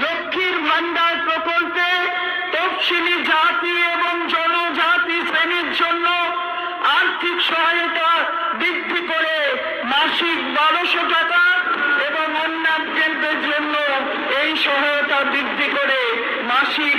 লক্ষ্মীর ভান্ডার প্রকল্পে তফসিলি জাতি এবং জনজাতি শ্রেণির জন্য আর্থিক সহায়তা বৃদ্ধি করে মাসিক বারোশো টাকা এবং অন্যান্যদের জন্য এই সহায়তা বৃদ্ধি করে মাসিক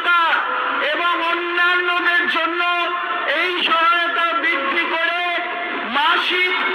sheep.